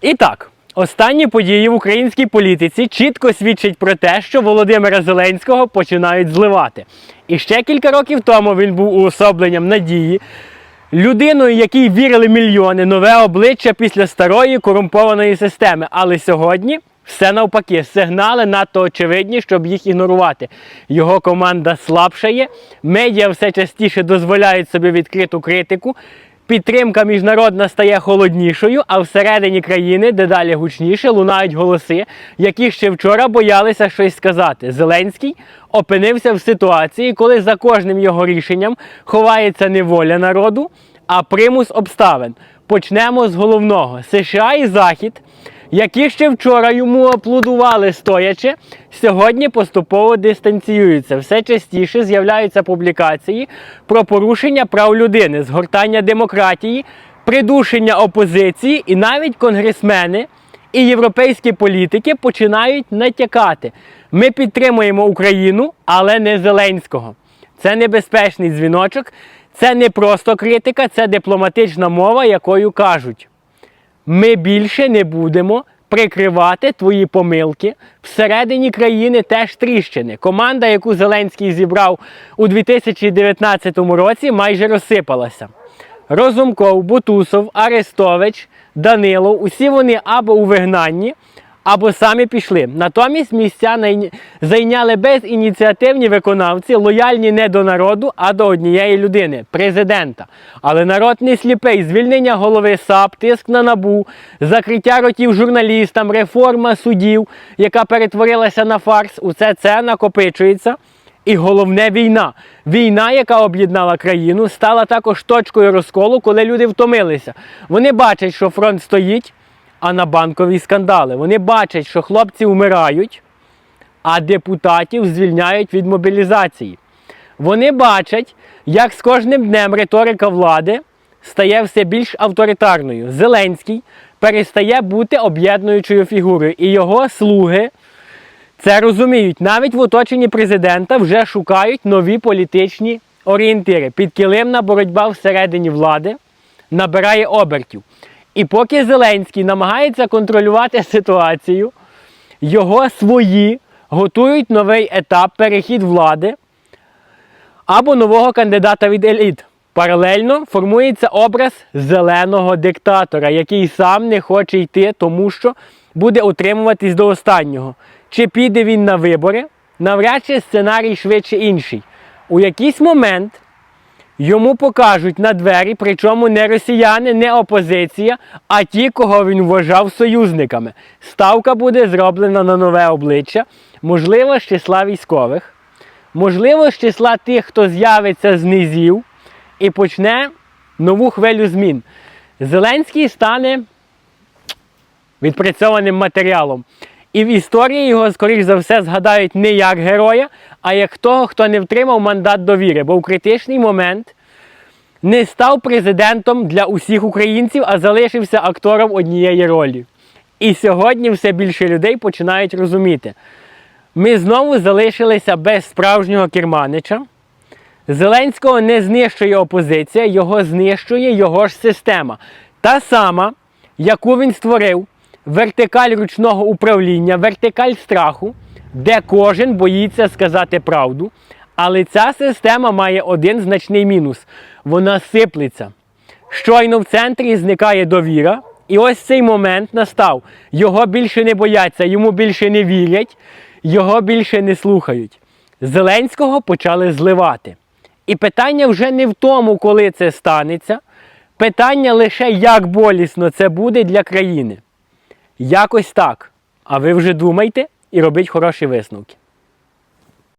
І так, останні події в українській політиці чітко свідчать про те, що Володимира Зеленського починають зливати. І ще кілька років тому він був уособленням надії, людиною, якій вірили мільйони, нове обличчя після старої корумпованої системи. Але сьогодні все навпаки, сигнали надто очевидні, щоб їх ігнорувати. Його команда слабшає, медіа все частіше дозволяють собі відкриту критику. Підтримка міжнародна стає холоднішою, а всередині країни дедалі гучніше лунають голоси, які ще вчора боялися щось сказати. Зеленський опинився в ситуації, коли за кожним його рішенням ховається не воля народу, а примус обставин. Почнемо з головного: США і Захід які ще вчора йому аплодували стоячи, сьогодні поступово дистанціюються. Все частіше з'являються публікації про порушення прав людини, згортання демократії, придушення опозиції, і навіть конгресмени і європейські політики починають натякати. Ми підтримуємо Україну, але не Зеленського. Це небезпечний дзвіночок, це не просто критика, це дипломатична мова, якою кажуть ми більше не будемо прикривати твої помилки. Всередині країни теж тріщини. Команда, яку Зеленський зібрав у 2019 році, майже розсипалася. Розумков, Бутусов, Арестович, Данилов усі вони або у вигнанні, або самі пішли. Натомість місця зайняли безініціативні виконавці, лояльні не до народу, а до однієї людини президента. Але народ не сліпий. Звільнення голови САП, тиск на набу, закриття ротів журналістам, реформа судів, яка перетворилася на фарс. Усе це накопичується. І головне війна. Війна, яка об'єднала країну, стала також точкою розколу, коли люди втомилися. Вони бачать, що фронт стоїть, а на банкові скандали. Вони бачать, що хлопці вмирають, а депутатів звільняють від мобілізації. Вони бачать, як з кожним днем риторика влади стає все більш авторитарною. Зеленський перестає бути об'єднуючою фігурою, і його слуги. Це розуміють. Навіть в оточенні президента вже шукають нові політичні орієнтири. Підкилимна боротьба всередині влади набирає обертів. І поки Зеленський намагається контролювати ситуацію, його свої готують новий етап перехід влади або нового кандидата від еліт. Паралельно формується образ зеленого диктатора, який сам не хоче йти, тому що буде утримуватись до останнього. Чи піде він на вибори? Навряд чи сценарій швидше інший. У якийсь момент йому покажуть на двері, причому не росіяни, не опозиція, а ті, кого він вважав союзниками. Ставка буде зроблена на нове обличчя, можливо, з числа військових, можливо, з числа тих, хто з'явиться з низів і почне нову хвилю змін. Зеленський стане відпрацьованим матеріалом. І в історії його, скоріш за все, згадають не як героя, а як того, хто не втримав мандат довіри. Бо в критичний момент не став президентом для усіх українців, а залишився актором однієї ролі. І сьогодні все більше людей починають розуміти. Ми знову залишилися без справжнього керманича. Зеленського не знищує опозиція, його знищує його ж система. Та сама, яку він створив, вертикаль ручного управління, вертикаль страху, де кожен боїться сказати правду. Але ця система має один значний мінус: вона сиплеться. Щойно в центрі зникає довіра, і ось цей момент настав. Його більше не бояться, йому більше не вірять, його більше не слухають. Зеленського почали зливати. І питання вже не в тому, коли це станеться. Питання лише, як болісно це буде для країни. Якось так. А ви вже думайте і робіть хороші висновки.